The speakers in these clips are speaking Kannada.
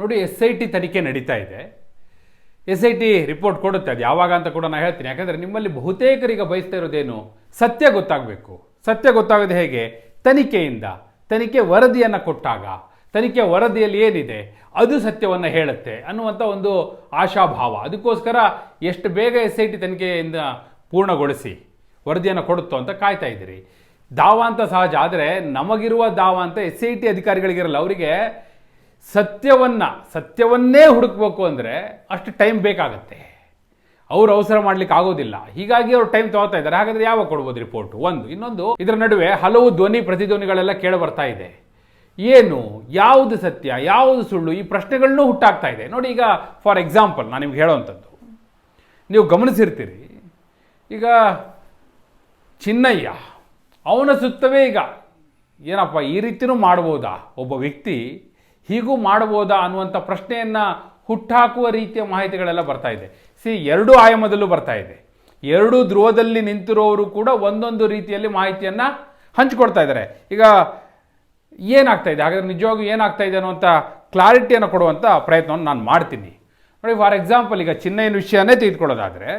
ನೋಡಿ ಎಸ್ ಐ ಟಿ ತನಿಖೆ ನಡೀತಾ ಇದೆ. ಎಸ್ ಐ ಟಿ ರಿಪೋರ್ಟ್ ಕೊಡುತ್ತೆ, ಅದು ಯಾವಾಗ ಅಂತ ಕೂಡ ನಾನು ಹೇಳ್ತೀನಿ. ಯಾಕಂದರೆ ನಿಮ್ಮಲ್ಲಿ ಬಹುತೇಕರಿಗೆ ಬಯಸ್ತಾ ಇರೋದೇನು? ಸತ್ಯ ಗೊತ್ತಾಗಬೇಕು. ಸತ್ಯ ಗೊತ್ತಾಗೋದು ಹೇಗೆ? ತನಿಖೆಯಿಂದ. ತನಿಖೆ ವರದಿಯನ್ನು ಕೊಟ್ಟಾಗ. ತನಿಖೆ ವರದಿಯಲ್ಲಿ ಏನಿದೆ? ಅದು ಸತ್ಯವನ್ನು ಹೇಳುತ್ತೆ ಅನ್ನುವಂಥ ಒಂದು ಆಶಾಭಾವ. ಅದಕ್ಕೋಸ್ಕರ ಎಷ್ಟು ಬೇಗ ಎಸ್ ಐ ಟಿ ತನಿಖೆಯಿಂದ ಪೂರ್ಣಗೊಳಿಸಿ, ವರದಿಯನ್ನು ಕೊಡುತ್ತೋ ಅಂತ ಕಾಯ್ತಾ ಇದ್ದೀರಿ. ದಾವ ಅಂತ ಸಹಜ, ಆದರೆ ನಮಗಿರುವ ದಾವ ಅಂತ ಎಸ್ ಐ ಟಿ ಅಧಿಕಾರಿಗಳಿಗಿರಲ್ಲ. ಅವರಿಗೆ ಸತ್ಯವನ್ನ, ಸತ್ಯವನ್ನೇ ಹುಡುಕಬೇಕು ಅಂದರೆ ಅಷ್ಟು ಟೈಮ್ ಬೇಕಾಗತ್ತೆ. ಅವರು ಅವಸರ ಮಾಡ್ಲಿಕ್ಕೆ ಆಗೋದಿಲ್ಲ. ಹೀಗಾಗಿ ಅವ್ರು ಟೈಮ್ ತಗೋತಾ ಇದ್ದಾರೆ. ಹಾಗಾದ್ರೆ ಯಾವಾಗ ಕೊಡ್ಬೋದು ರಿಪೋರ್ಟ್ ಒಂದು. ಇನ್ನೊಂದು, ಇದರ ನಡುವೆ ಹಲವು ಧ್ವನಿ ಪ್ರತಿಧ್ವನಿಗಳೆಲ್ಲ ಕೇಳಿ ಬರ್ತಾ ಇದೆ. ಏನು? ಯಾವುದು ಸತ್ಯ? ಯಾವುದು ಸುಳ್ಳು? ಈ ಪ್ರಶ್ನೆಗಳನ್ನೂ ಹುಟ್ಟಾಗ್ತಾ ಇದೆ. ನೋಡಿ ಈಗ ಫಾರ್ ಎಕ್ಸಾಂಪಲ್ ನಾನು ನಿಮ್ಗೆ ಹೇಳೋವಂಥದ್ದು. ನೀವು ಗಮನಿಸಿರ್ತೀರಿ. ಈಗ ಚಿನ್ನಯ್ಯ, ಅವನ ಸುತ್ತವೇ ಈಗ ಏನಪ್ಪ, ಈ ರೀತಿನೂ ಮಾಡ್ಬೋದಾ? ಒಬ್ಬ ವ್ಯಕ್ತಿ ಹೀಗೂ ಮಾಡ್ಬೋದಾ ಅನ್ನುವಂಥ ಪ್ರಶ್ನೆಯನ್ನು ಹುಟ್ಟಾಕುವ ರೀತಿಯ ಮಾಹಿತಿಗಳೆಲ್ಲ ಬರ್ತಾ ಇದೆ. ಸಿ, ಎರಡು ಆಯಾಮದಲ್ಲೂ ಬರ್ತಾ ಇದೆ. ಎರಡು ಧ್ರುವದಲ್ಲಿ ನಿಂತಿರೋರು ಕೂಡ ಒಂದೊಂದು ರೀತಿಯಲ್ಲಿ ಮಾಹಿತಿಯನ್ನು ಹಂಚಿಕೊಡ್ತಾ ಇದ್ದಾರೆ. ಈಗ ಏನಾಗ್ತಾ ಇದೆ? ಹಾಗಾದ್ರೆ ನಿಜವಾಗ್ಲೂ ಏನಾಗ್ತಾ ಇದೆ ಅನ್ನುವಂಥ ಕ್ಲಾರಿಟಿಯನ್ನು ಕೊಡುವಂಥ ಪ್ರಯತ್ನವನ್ನು ನಾನು ಮಾಡ್ತೀನಿ. ನೋಡಿ, ಫಾರ್ ಎಕ್ಸಾಂಪಲ್ ಈಗ ಚಿನ್ನೈನ ವಿಷಯನೇ ತೆಗೆದುಕೊಳ್ಳೋದಾದರೆ,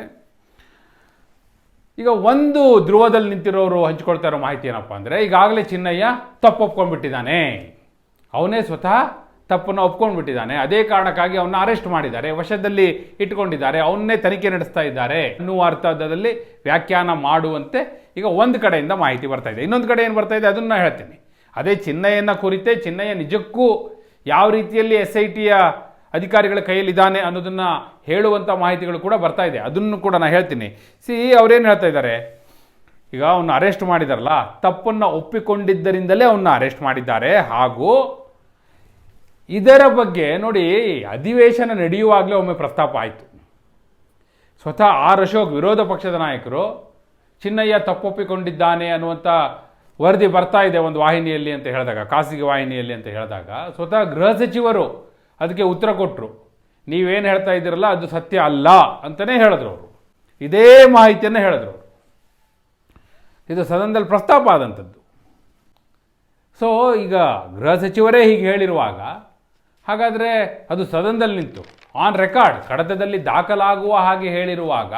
ಈಗ ಒಂದು ಧ್ರುವದಲ್ಲಿ ನಿಂತಿರೋರು ಹಂಚಿಕೊಳ್ತಾ ಇರೋ ಮಾಹಿತಿ ಏನಪ್ಪ ಅಂದರೆ, ಈಗಾಗಲೇ ಚಿನ್ನಯ್ಯ ತಪ್ಪು ಒಪ್ಕೊಂಡ್ಬಿಟ್ಟಿದ್ದಾನೆ ಅವನೇ ಸ್ವತಃ ತಪ್ಪನ್ನು ಒಪ್ಕೊಂಡ್ಬಿಟ್ಟಿದ್ದಾನೆ. ಅದೇ ಕಾರಣಕ್ಕಾಗಿ ಅವನ್ನ ಅರೆಸ್ಟ್ ಮಾಡಿದ್ದಾರೆ. ವಶದಲ್ಲಿ ಇಟ್ಕೊಂಡಿದ್ದಾರೆ ಅವನ್ನೇ ತನಿಖೆ ನಡೆಸ್ತಾ ಇದ್ದಾರೆ. ಅನ್ನುವ ವ್ಯಾಖ್ಯಾನ ಮಾಡುವಂತೆ ಈಗ ಒಂದು ಕಡೆಯಿಂದ ಮಾಹಿತಿ ಬರ್ತಾ ಇದೆ. ಇನ್ನೊಂದು ಕಡೆ ಏನು ಬರ್ತಾ ಇದೆ? ಅದನ್ನು ಹೇಳ್ತೀನಿ. ಅದೇ ಚಿನ್ನಯ್ಯನ ಕುರಿತೇ, ಚಿನ್ನಯ್ಯ ನಿಜಕ್ಕೂ ಯಾವ ರೀತಿಯಲ್ಲಿ ಎಸ್ ಐ ಟಿಯ ಅಧಿಕಾರಿಗಳ ಕೈಯಲ್ಲಿದ್ದಾನೆ ಅನ್ನೋದನ್ನು ಹೇಳುವಂಥ ಮಾಹಿತಿಗಳು ಕೂಡ ಬರ್ತಾ ಇದೆ. ಅದನ್ನು ಕೂಡ ನಾನು ಹೇಳ್ತೀನಿ. ಸಿ, ಅವರೇನು ಹೇಳ್ತಾ ಇದ್ದಾರೆ? ಈಗ ಅವನ್ನ ಅರೆಸ್ಟ್ ಮಾಡಿದಾರಲ್ಲ, ತಪ್ಪನ್ನು ಒಪ್ಪಿಕೊಂಡಿದ್ದರಿಂದಲೇ ಅವನ್ನ ಅರೆಸ್ಟ್ ಮಾಡಿದ್ದಾರೆ. ಹಾಗೂ ಇದರ ಬಗ್ಗೆ ನೋಡಿ, ಅಧಿವೇಶನ ನಡೆಯುವಾಗಲೇ ಒಮ್ಮೆ ಪ್ರಸ್ತಾಪ ಆಯಿತು. ಸ್ವತಃ ಆರ್ ಅಶೋಕ್ ವಿರೋಧ ಪಕ್ಷದ ನಾಯಕರು, ಚಿನ್ನಯ್ಯ ತಪ್ಪೊಪ್ಪಿಕೊಂಡಿದ್ದಾನೆ ಅನ್ನುವಂಥ ವರದಿ ಬರ್ತಾ ಇದೆ ಒಂದು ವಾಹಿನಿಯಲ್ಲಿ ಅಂತ ಹೇಳಿದಾಗ, ಖಾಸಗಿ ವಾಹಿನಿಯಲ್ಲಿ ಅಂತ ಹೇಳಿದಾಗ. ಸ್ವತಃ ಗೃಹ ಸಚಿವರು ಅದಕ್ಕೆ ಉತ್ತರ ಕೊಟ್ಟರು ನೀವೇನು ಹೇಳ್ತಾ ಇದ್ದೀರಲ್ಲ, ಅದು ಸತ್ಯ ಅಲ್ಲ ಅಂತಲೇ ಹೇಳಿದ್ರು ಅವರು. ಇದೇ ಮಾಹಿತಿಯನ್ನು ಹೇಳಿದ್ರು ಇದು ಸದನದಲ್ಲಿ ಪ್ರಸ್ತಾಪ ಆದಂಥದ್ದು. ಸೊ ಈಗ ಗೃಹ ಸಚಿವರೇ ಹೀಗೆ ಹೇಳಿರುವಾಗ, ಹಾಗಾದರೆ ಅದು ಸದನದಲ್ಲಿ ನಿಂತು ಆನ್ ರೆಕಾರ್ಡ್ ಕಡತದಲ್ಲಿ ದಾಖಲಾಗುವ ಹಾಗೆ ಹೇಳಿರುವಾಗ,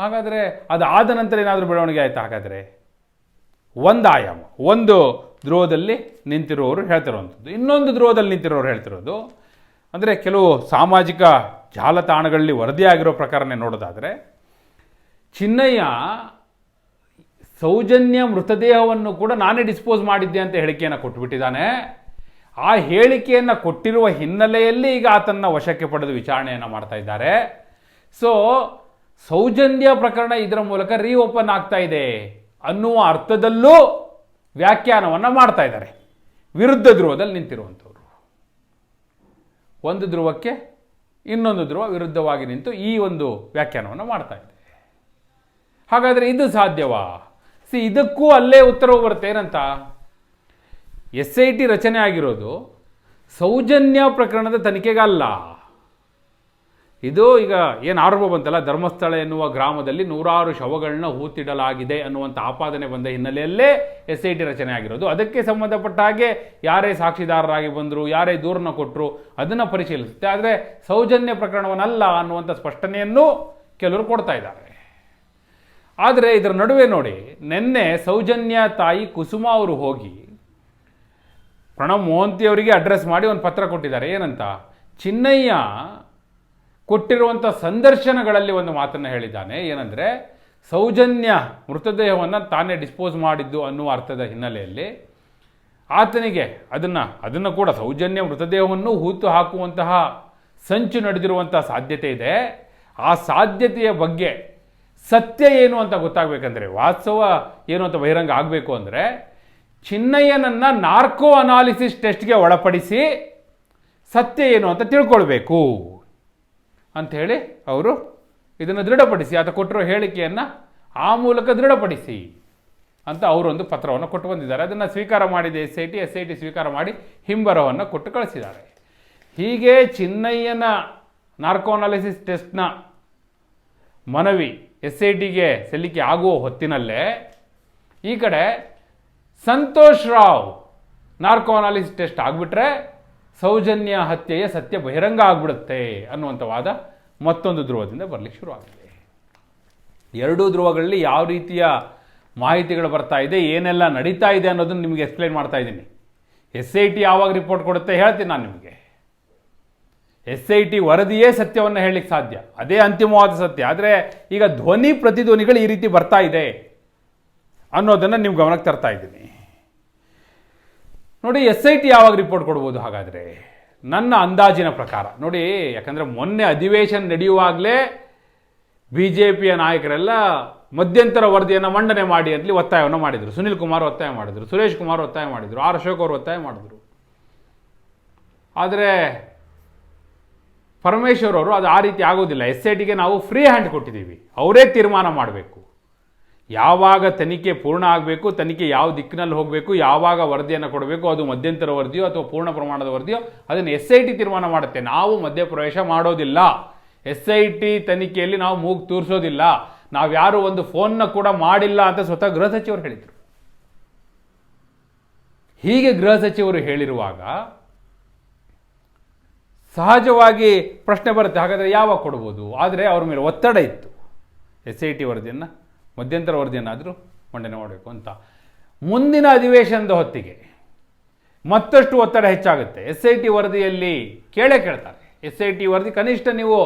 ಹಾಗಾದರೆ ಅದು ಆದ ನಂತರ ಏನಾದರೂ ಬೆಳವಣಿಗೆ ಆಯಿತು ಹಾಗಾದರೆ? ಒಂದು ಆಯಾಮ, ಒಂದು ಧ್ರುವದಲ್ಲಿ ನಿಂತಿರುವವರು ಹೇಳ್ತಿರುವಂಥದ್ದು. ಇನ್ನೊಂದು ಧ್ರುವದಲ್ಲಿ ನಿಂತಿರೋರು ಹೇಳ್ತಿರೋದು, ಅಂದರೆ ಕೆಲವು ಸಾಮಾಜಿಕ ಜಾಲತಾಣಗಳಲ್ಲಿ ವರದಿಯಾಗಿರೋ ಪ್ರಕಾರನೇ ನೋಡೋದಾದರೆ, ಚಿನ್ನಯ್ಯ ಸೌಜನ್ಯ ಮೃತದೇಹವನ್ನು ಕೂಡ ನಾನೇ ಡಿಸ್ಪೋಸ್ ಮಾಡಿದ್ದೆ ಅಂತ ಹೇಳಿಕೆಯನ್ನು ಕೊಟ್ಟುಬಿಟ್ಟಿದ್ದಾನೆ ಆ ಹೇಳಿಕೆಯನ್ನು ಕೊಟ್ಟಿರುವ ಹಿನ್ನೆಲೆಯಲ್ಲಿ ಈಗ ಆತನ ವಶಕ್ಕೆ ಪಡೆದು ವಿಚಾರಣೆಯನ್ನು ಮಾಡ್ತಾ ಇದ್ದಾರೆ. ಸೊ ಸೌಜನ್ಯ ಪ್ರಕರಣ ಇದರ ಮೂಲಕ ರೀಓಪನ್ ಆಗ್ತಾ ಇದೆ ಅನ್ನುವ ಅರ್ಥದಲ್ಲೂ ವ್ಯಾಖ್ಯಾನವನ್ನು ಮಾಡ್ತಾ ಇದ್ದಾರೆ. ವಿರುದ್ಧ ಧ್ರುವದಲ್ಲಿ ನಿಂತಿರುವಂಥವ್ರು. ಒಂದು ಧ್ರುವಕ್ಕೆ ಇನ್ನೊಂದು ಧ್ರುವ ವಿರುದ್ಧವಾಗಿ ನಿಂತು ಈ ಒಂದು ವ್ಯಾಖ್ಯಾನವನ್ನು ಮಾಡ್ತಾ ಇದೆ. ಹಾಗಾದರೆ ಇದು ಸಾಧ್ಯವಾ? ಸಿ ಇದಕ್ಕೂ ಅಲ್ಲೇ ಉತ್ತರವು ಬರುತ್ತೆ. ಏನಂತ? ಎಸ್ ಐ ಟಿ ರಚನೆ ಆಗಿರೋದು ಸೌಜನ್ಯ ಪ್ರಕರಣದ ತನಿಖೆಗಲ್ಲ. ಇದು ಈಗ ಏನು ಆರೋಪ ಬಂತಲ್ಲ? ಧರ್ಮಸ್ಥಳ ಎನ್ನುವ ಗ್ರಾಮದಲ್ಲಿ ನೂರಾರು ಶವಗಳನ್ನ ಹೂತಿಡಲಾಗಿದೆ ಅನ್ನುವಂಥ ಆಪಾದನೆ ಬಂದ ಹಿನ್ನೆಲೆಯಲ್ಲೇ ಎಸ್ ಐ ಟಿ ರಚನೆ ಆಗಿರೋದು. ಅದಕ್ಕೆ ಸಂಬಂಧಪಟ್ಟ ಹಾಗೆ ಯಾರೇ ಸಾಕ್ಷಿದಾರರಾಗಿ ಬಂದರು, ಯಾರೇ ದೂರನ್ನ ಕೊಟ್ಟರು ಅದನ್ನು ಪರಿಶೀಲಿಸುತ್ತೆ. ಆದರೆ ಸೌಜನ್ಯ ಪ್ರಕರಣವನ್ನಲ್ಲ ಅನ್ನುವಂಥ ಸ್ಪಷ್ಟನೆಯನ್ನು ಕೆಲವರು ಕೊಡ್ತಾ ಇದ್ದಾರೆ. ಆದರೆ ಇದರ ನಡುವೆ ನೋಡಿ, ನಿನ್ನೆ ಸೌಜನ್ಯ ತಾಯಿ ಕುಸುಮ ಅವರು ಹೋಗಿ ಪ್ರಣವ್ ಮೋಹಂತಿ ಅವರಿಗೆ ಅಡ್ರೆಸ್ ಮಾಡಿ ಒಂದು ಪತ್ರ ಕೊಟ್ಟಿದ್ದಾರೆ. ಏನಂತ? ಚಿನ್ನಯ್ಯ ಕೊಟ್ಟಿರುವಂಥ ಸಂದರ್ಶನಗಳಲ್ಲಿ ಒಂದು ಮಾತನ್ನು ಹೇಳಿದ್ದಾನೆ. ಏನಂದರೆ, ಸೌಜನ್ಯ ಮೃತದೇಹವನ್ನು ತಾನೇ ಡಿಸ್ಪೋಸ್ ಮಾಡಿದ್ದು ಅನ್ನುವ ಅರ್ಥದ ಹಿನ್ನೆಲೆಯಲ್ಲಿ ಆತನಿಗೆ ಅದನ್ನು ಅದನ್ನು ಕೂಡ ಸೌಜನ್ಯ ಮೃತದೇಹವನ್ನು ಹೂತು ಹಾಕುವಂತಹ, ಸಂಚು ನಡೆದಿರುವಂಥ ಸಾಧ್ಯತೆ ಇದೆ. ಆ ಸಾಧ್ಯತೆಯ ಬಗ್ಗೆ ಸತ್ಯ ಏನು ಅಂತ ಗೊತ್ತಾಗಬೇಕಂದ್ರೆ, ವಾಸ್ತವ ಏನು ಅಂತ ಬಹಿರಂಗ ಆಗಬೇಕು ಅಂದರೆ, ಚಿನ್ನಯ್ಯನನ್ನು ನಾರ್ಕೋ ಅನಾಲಿಸಿಸ್ ಟೆಸ್ಟ್ಗೆ ಒಳಪಡಿಸಿ ಸತ್ಯ ಏನು ಅಂತ ತಿಳ್ಕೊಳ್ಬೇಕು ಅಂಥೇಳಿ ಅವರು ಇದನ್ನು ದೃಢಪಡಿಸಿ, ಆತ ಕೊಟ್ಟಿರೋ ಹೇಳಿಕೆಯನ್ನು ಆ ಮೂಲಕ ದೃಢಪಡಿಸಿ ಅಂತ ಅವರೊಂದು ಪತ್ರವನ್ನು ಕೊಟ್ಟು ಬಂದಿದ್ದಾರೆ. ಅದನ್ನು ಸ್ವೀಕಾರ ಮಾಡಿದೆ S I T, S I T ಸ್ವೀಕಾರ ಮಾಡಿ ಹಿಂಬರವನ್ನು ಕೊಟ್ಟು ಕಳಿಸಿದ್ದಾರೆ. ಹೀಗೆ ಚಿನ್ನಯ್ಯನ ನಾರ್ಕೋ ಅನಾಲಿಸಿಸ್ ಟೆಸ್ಟ್ನ ಮನವಿ ಎಸ್ ಐ ಟಿಗೆ ಸಲ್ಲಿಕೆ ಆಗುವ ಹೊತ್ತಿನಲ್ಲೇ ಈ ಕಡೆ Santosh Rao narco analysis test ಆಗಿಬಿಟ್ರೆ ಸೌಜನ್ಯ ಹತ್ಯೆಯ ಸತ್ಯ ಬಹಿರಂಗ ಆಗ್ಬಿಡುತ್ತೆ ಅನ್ನುವಂಥ ವಾದ ಮತ್ತೊಂದು ಧ್ರುವದಿಂದ ಬರಲಿಕ್ಕೆ ಶುರುವಾಗಿದೆ. ಎರಡೂ ಧ್ರುವಗಳಲ್ಲಿ ಯಾವ ರೀತಿಯ ಮಾಹಿತಿಗಳು ಬರ್ತಾ ಇದೆ, ಏನೆಲ್ಲ ನಡೀತಾ ಇದೆ ಅನ್ನೋದನ್ನು ನಿಮಗೆ ಎಕ್ಸ್ಪ್ಲೈನ್ ಮಾಡ್ತಾ ಇದ್ದೀನಿ. ಎಸ್ ಐ ಟಿ ಯಾವಾಗ ರಿಪೋರ್ಟ್ ಕೊಡುತ್ತೆ ಹೇಳ್ತೀನಿ ನಾನು ನಿಮಗೆ. ಎಸ್ ಐ ಟಿ ವರದಿಯೇ ಸತ್ಯವನ್ನು ಹೇಳಲಿಕ್ಕೆ ಸಾಧ್ಯ. ಅದೇ ಅಂತಿಮವಾದ ಸತ್ಯ. ಆದರೆ ಈಗ ಧ್ವನಿ ಪ್ರತಿಧ್ವನಿಗಳು ಈ ರೀತಿ ಬರ್ತಾ ಇದೆ ಅನ್ನೋದನ್ನು ನೀವು ಗಮನಕ್ಕೆ ತರ್ತಾ ಇದ್ದೀನಿ. ನೋಡಿ ಎಸ್ ಐ ಟಿ ಯಾವಾಗ ರಿಪೋರ್ಟ್ ಕೊಡ್ಬೋದು ಹಾಗಾದರೆ? ನನ್ನ ಅಂದಾಜಿನ ಪ್ರಕಾರ. ನೋಡಿ, ಯಾಕಂದರೆ ಮೊನ್ನೆ ಅಧಿವೇಶನ ನಡೆಯುವಾಗಲೇ ಬಿ ಜೆ ಪಿಯ ನಾಯಕರೆಲ್ಲ ಮಧ್ಯಂತರ ವರದಿಯನ್ನು ಮಂಡನೆ ಮಾಡಿ ಅಂತಲಿ ಒತ್ತಾಯವನ್ನು ಮಾಡಿದರು. ಸುನಿಲ್ ಕುಮಾರ್ ಒತ್ತಾಯ ಮಾಡಿದರು, ಸುರೇಶ್ ಕುಮಾರ್ ಒತ್ತಾಯ ಮಾಡಿದರು, ಆರ್ ಅಶೋಕ್ ಅವರು ಒತ್ತಾಯ ಮಾಡಿದರು. ಆದರೆ ಪರಮೇಶ್ವರ್ ಅವರು ಅದು ಆ ರೀತಿ ಆಗೋದಿಲ್ಲ. ಎಸ್ ಐ ಟಿಗೆ ನಾವು ಫ್ರೀ ಹ್ಯಾಂಡ್ ಕೊಟ್ಟಿದ್ದೀವಿ. ಅವರೇ ತೀರ್ಮಾನ ಮಾಡಬೇಕು. ಯಾವಾಗ ತನಿಖೆ ಪೂರ್ಣ ಆಗಬೇಕು, ತನಿಖೆ ಯಾವ ದಿಕ್ಕಿನಲ್ಲಿ ಹೋಗಬೇಕು, ಯಾವಾಗ ವರದಿಯನ್ನು ಕೊಡಬೇಕು, ಅದು ಮಧ್ಯಂತರ ವರದಿಯೋ ಅಥವಾ ಪೂರ್ಣ ಪ್ರಮಾಣದ ವರದಿಯೋ ಅದನ್ನು ಎಸ್ ಐ ಟಿ ತೀರ್ಮಾನ ಮಾಡುತ್ತೆ. ನಾವು ಮಧ್ಯಪ್ರವೇಶ ಮಾಡೋದಿಲ್ಲ. ಎಸ್ ಐ ಟಿ ತನಿಖೆಯಲ್ಲಿ ನಾವು ಮೂಗು ತೂರಿಸೋದಿಲ್ಲ. ನಾವು ಯಾರು ಒಂದು ಫೋನ್ನ ಕೂಡ ಮಾಡಿಲ್ಲ ಅಂತ ಸ್ವತಃ ಗೃಹ ಸಚಿವರು ಹೇಳಿದರು. ಹೀಗೆ ಗೃಹ ಸಚಿವರು ಹೇಳಿರುವಾಗ ಸಹಜವಾಗಿ ಪ್ರಶ್ನೆ ಬರುತ್ತೆ, ಹಾಗಾದರೆ ಯಾವಾಗ ಕೊಡ್ಬೋದು? ಆದರೆ ಅವ್ರ ಮೇಲೆ ಒತ್ತಡ ಇತ್ತು. ಎಸ್ ಐ ಟಿ ವರದಿಯನ್ನು, ಮಧ್ಯಂತರ ವರದಿಯನ್ನಾದರೂ ಮಂಡನೆ ಮಾಡಬೇಕು ಅಂತ. ಮುಂದಿನ ಅಧಿವೇಶನದ ಹೊತ್ತಿಗೆ ಮತ್ತಷ್ಟು ಒತ್ತಡ ಹೆಚ್ಚಾಗುತ್ತೆ. ಎಸ್ ಐ ಟಿ ವರದಿಯಲ್ಲಿ ಕೇಳೇ ಕೇಳ್ತಾರೆ. ಎಸ್ ಐ ಟಿ ವರದಿ ಕನಿಷ್ಠ ನೀವು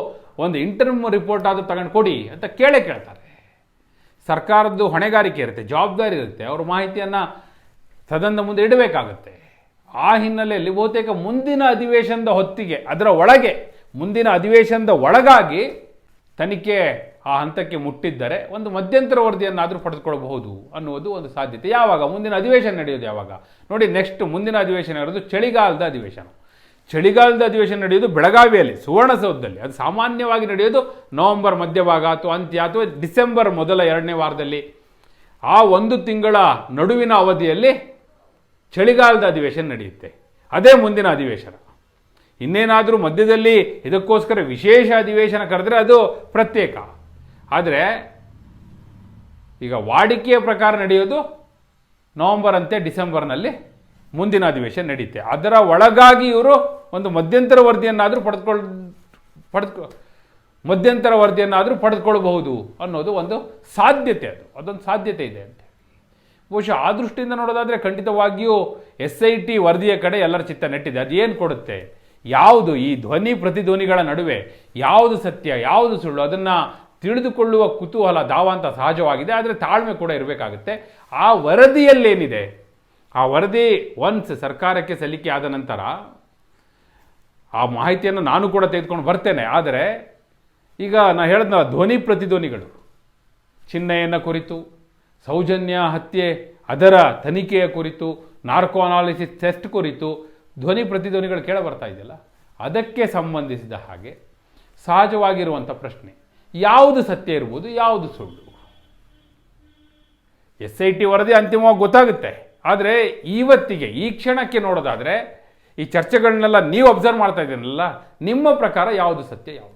ಒಂದು ಇಂಟರ್ಮ್ ರಿಪೋರ್ಟ್ ಆದರೂ ತಗೊಂಡು ಕೊಡಿ ಅಂತ ಕೇಳೇ ಕೇಳ್ತಾರೆ. ಸರ್ಕಾರದ್ದು ಹೊಣೆಗಾರಿಕೆ ಇರುತ್ತೆ, ಜವಾಬ್ದಾರಿ ಇರುತ್ತೆ. ಅವ್ರ ಮಾಹಿತಿಯನ್ನು ಸದನದ ಮುಂದೆ ಇಡಬೇಕಾಗುತ್ತೆ. ಆ ಹಿನ್ನೆಲೆಯಲ್ಲಿ ಬಹುತೇಕ ಮುಂದಿನ ಅಧಿವೇಶನದ ಹೊತ್ತಿಗೆ, ಅದರ ಒಳಗೆ, ಮುಂದಿನ ಅಧಿವೇಶನದ ಒಳಗಾಗಿ ತನಿಖೆ ಆ ಹಂತಕ್ಕೆ ಮುಟ್ಟಿದ್ದರೆ ಒಂದು ಮಧ್ಯಂತರ ವರದಿಯನ್ನಾದರೂ ಪಡೆದುಕೊಳ್ಳಬಹುದು ಅನ್ನುವುದು ಒಂದು ಸಾಧ್ಯತೆ. ಯಾವಾಗ? ಮುಂದಿನ ಅಧಿವೇಶನ ನಡೆಯೋದು ಯಾವಾಗ? ನೋಡಿ ನೆಕ್ಸ್ಟ್ ಮುಂದಿನ ಅಧಿವೇಶನ ಇರೋದು ಚಳಿಗಾಲದ ಅಧಿವೇಶನ. ಚಳಿಗಾಲದ ಅಧಿವೇಶನ ನಡೆಯೋದು ಬೆಳಗಾವಿಯಲ್ಲಿ, ಸುವರ್ಣಸೌಧದಲ್ಲಿ. ಅದು ಸಾಮಾನ್ಯವಾಗಿ ನಡೆಯೋದು ನವೆಂಬರ್ ಮಧ್ಯಭಾಗ ಅಥವಾ ಅಂತ್ಯ ಅಥವಾ ಡಿಸೆಂಬರ್ ಮೊದಲ ಎರಡನೇ ವಾರದಲ್ಲಿ. ಆ ಒಂದು ತಿಂಗಳ ನಡುವಿನ ಅವಧಿಯಲ್ಲಿ ಚಳಿಗಾಲದ ಅಧಿವೇಶನ ನಡೆಯುತ್ತೆ. ಅದೇ ಮುಂದಿನ ಅಧಿವೇಶನ. ಇನ್ನೇನಾದರೂ ಮಧ್ಯದಲ್ಲಿ ಇದಕ್ಕೋಸ್ಕರ ವಿಶೇಷ ಅಧಿವೇಶನ ಕರೆದ್ರೆ ಅದು ಪ್ರತ್ಯೇಕ. ಆದರೆ, ಈಗ ವಾಡಿಕೆಯ ಪ್ರಕಾರ ನಡೆಯೋದು ನವಂಬರ್ ಅಂತೆ ಡಿಸೆಂಬರ್ನಲ್ಲಿ ಮುಂದಿನ ಅಧಿವೇಶನ ನಡೆಯುತ್ತೆ ಅದರ ಒಳಗಾಗಿ ಇವರು ಒಂದು ಮಧ್ಯಂತರ ವರದಿಯನ್ನಾದರೂ ಪಡೆದುಕೊಳ್ಳ ಪಡೆದುಕೊ, ಮಧ್ಯಂತರ ವರದಿಯನ್ನಾದರೂ ಪಡೆದುಕೊಳ್ಳಬಹುದು ಅನ್ನೋದು ಒಂದು ಸಾಧ್ಯತೆ ಅದು. ಅದೊಂದು ಸಾಧ್ಯತೆ ಇದೆ ಅಂತ. ಬಹುಶಃ ಆ ದೃಷ್ಟಿಯಿಂದ ನೋಡೋದಾದರೆ ಖಂಡಿತವಾಗಿಯೂ ಎಸ್ ಐ ಟಿ ವರದಿಯ ಕಡೆ ಎಲ್ಲರ ಚಿತ್ತ ನೆಟ್ಟಿದೆ. ಅದು ಏನು ಕೊಡುತ್ತೆ? ಯಾವುದು ಈ ಧ್ವನಿ ಪ್ರತಿಧ್ವನಿಗಳ ನಡುವೆ ಯಾವುದು ಸತ್ಯ, ಯಾವುದು ಸುಳ್ಳು? ಅದನ್ನು ತಿಳಿದುಕೊಳ್ಳುವ ಕುತೂಹಲ ದಾವಾಂತ ಸಹಜವಾಗಿದೆ. ಆದರೆ ತಾಳ್ಮೆ ಕೂಡ ಇರಬೇಕಾಗುತ್ತೆ. ಆ ವರದಿಯಲ್ಲೇನಿದೆ? ಆ ವರದಿ ಒನ್ಸ್ ಸರ್ಕಾರಕ್ಕೆ ಸಲ್ಲಿಕೆ ಆದ ನಂತರ ಆ ಮಾಹಿತಿಯನ್ನು ನಾನು ಕೂಡ ತೆಗೆದುಕೊಂಡು ಬರ್ತೇನೆ. ಆದರೆ ಈಗ ನಾನು ಹೇಳಿದ್ನ ಧ್ವನಿ ಪ್ರತಿಧ್ವನಿಗಳು, ಚಿಹ್ನೆಯನ್ನು ಕುರಿತು ಸೌಜನ್ಯ ಹತ್ಯೆ, ಅದರ ತನಿಖೆಯ ಕುರಿತು ನಾರ್ಕೋ ಅನಾಲಿಸಿಸ್ ಟೆಸ್ಟ್ ಕುರಿತು ಧ್ವನಿ ಪ್ರತಿಧ್ವನಿಗಳು ಕೇಳ ಬರ್ತಾ ಇದೆಯಲ್ಲ? ಅದಕ್ಕೆ ಸಂಬಂಧಿಸಿದ ಹಾಗೆ ಸಹಜವಾಗಿರುವಂಥ ಪ್ರಶ್ನೆ, ಯಾವುದು ಸತ್ಯ ಇರ್ಬೋದು, ಯಾವುದು ಸುಳ್ಳು? ಎಸ್ ಐ ಟಿ ವರದಿ ಅಂತಿಮವಾಗಿ ಗೊತ್ತಾಗುತ್ತೆ. ಆದರೆ ಇವತ್ತಿಗೆ ಈ ಕ್ಷಣಕ್ಕೆ ನೋಡೋದಾದರೆ, ಈ ಚರ್ಚೆಗಳನ್ನೆಲ್ಲ ನೀವು ಅಬ್ಸರ್ವ್ ಮಾಡ್ತಾ ಇದ್ದೀನಲ್ಲ ನಿಮ್ಮ ಪ್ರಕಾರ ಯಾವುದು ಸತ್ಯ, ಯಾವುದು